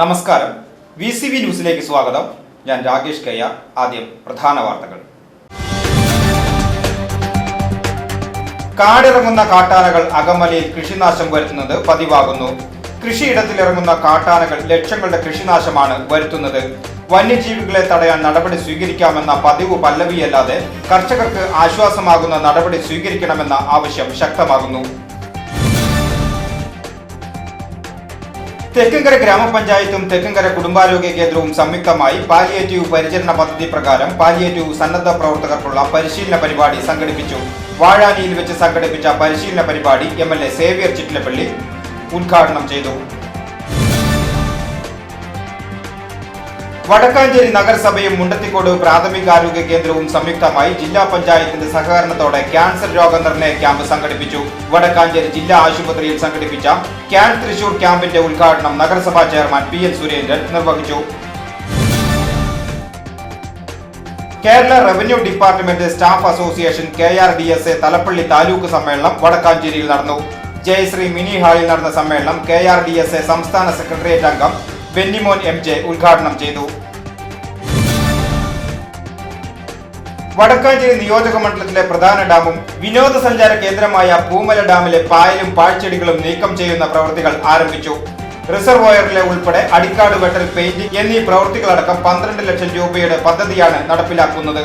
നമസ്കാരം. V C V ന്യൂസിലേക്ക് സ്വാഗതം. ഞാൻ രാകേഷ് കയ്യ. ആദ്യം പ്രധാന വാർത്തകൾ. കാടിറങ്ങുന്ന കാട്ടാനകൾ അകമലയിൽ കൃഷിനാശം വരുത്തുന്നത് പതിവാകുന്നു. കൃഷിയിടത്തിലിറങ്ങുന്ന കാട്ടാനകൾ ലക്ഷങ്ങളുടെ കൃഷിനാശമാണ് വരുത്തുന്നത്. വന്യജീവികളെ തടയാൻ നടപടി സ്വീകരിക്കാമെന്ന പതിവ് പല്ലവിയല്ലാതെ കർഷകർക്ക് ആശ്വാസമാകുന്ന നടപടി സ്വീകരിക്കണമെന്ന ആവശ്യം ശക്തമാകുന്നു. തെക്കങ്കര ഗ്രാമപഞ്ചായത്തും തെക്കങ്കര കുടുംബാരോഗ്യ കേന്ദ്രവും സംയുക്തമായി പാലിയേറ്റീവ് പരിചരണ പദ്ധതി പ്രകാരം പാലിയേറ്റീവ് സന്നദ്ധ പ്രവർത്തകർക്കുള്ള പരിശീലന പരിപാടി സംഘടിപ്പിച്ചു. വാഴാനിയിൽ വെച്ച് സംഘടിപ്പിച്ച പരിശീലന പരിപാടി M L A Xavier Chittilappally ഉദ്ഘാടനം ചെയ്തു. വടക്കാഞ്ചേരി നഗരസഭയും മുണ്ടത്തിക്കോട് പ്രാഥമികാരോഗ്യ കേന്ദ്രവും സംയുക്തമായി ജില്ലാ പഞ്ചായത്തിന്റെ സഹകരണത്തോടെ ക്യാൻസർ രോഗനിർണയ ക്യാമ്പ് സംഘടിപ്പിച്ചു. വടക്കാഞ്ചേരി ജില്ലാ ആശുപത്രിയിൽ സംഘടിപ്പിച്ച ക്യാൻ തൃശൂർ ക്യാമ്പിന്റെ ഉദ്ഘാടനം നഗരസഭാ ചെയർമാൻ പി എൻ സുരേന്ദ്രൻ നിർവഹിച്ചു. Kerala revenue department staff association K R D S A Thalappilly taluk സമ്മേളനം വടക്കാഞ്ചേരിയിൽ നടന്നു. ജയശ്രീ മിനി ഹാളിൽ നടന്ന സമ്മേളനം K R D S A സംസ്ഥാന സെക്രട്ടേറിയറ്റ് അംഗം ബെന്നിമോൻ എം ജെ ഉദ്ഘാടനം ചെയ്തു. വടക്കാഞ്ചേരി നിയോജക മണ്ഡലത്തിലെ പ്രധാന ഡാമും വിനോദസഞ്ചാര കേന്ദ്രമായ പൂമല ഡാമിലെ പായലും പാഴ്ചെടികളും നീക്കം ചെയ്യുന്ന പ്രവൃത്തികൾ ആരംഭിച്ചു. റിസർവോയറിലെ ഉൾപ്പെടെ അടിക്കാട് വെട്ടൽ പെയിന്റിംഗ് എന്നീ പ്രവൃത്തികളടക്കം പന്ത്രണ്ട് ലക്ഷം രൂപയുടെ പദ്ധതിയാണ് നടപ്പിലാക്കുന്നത്.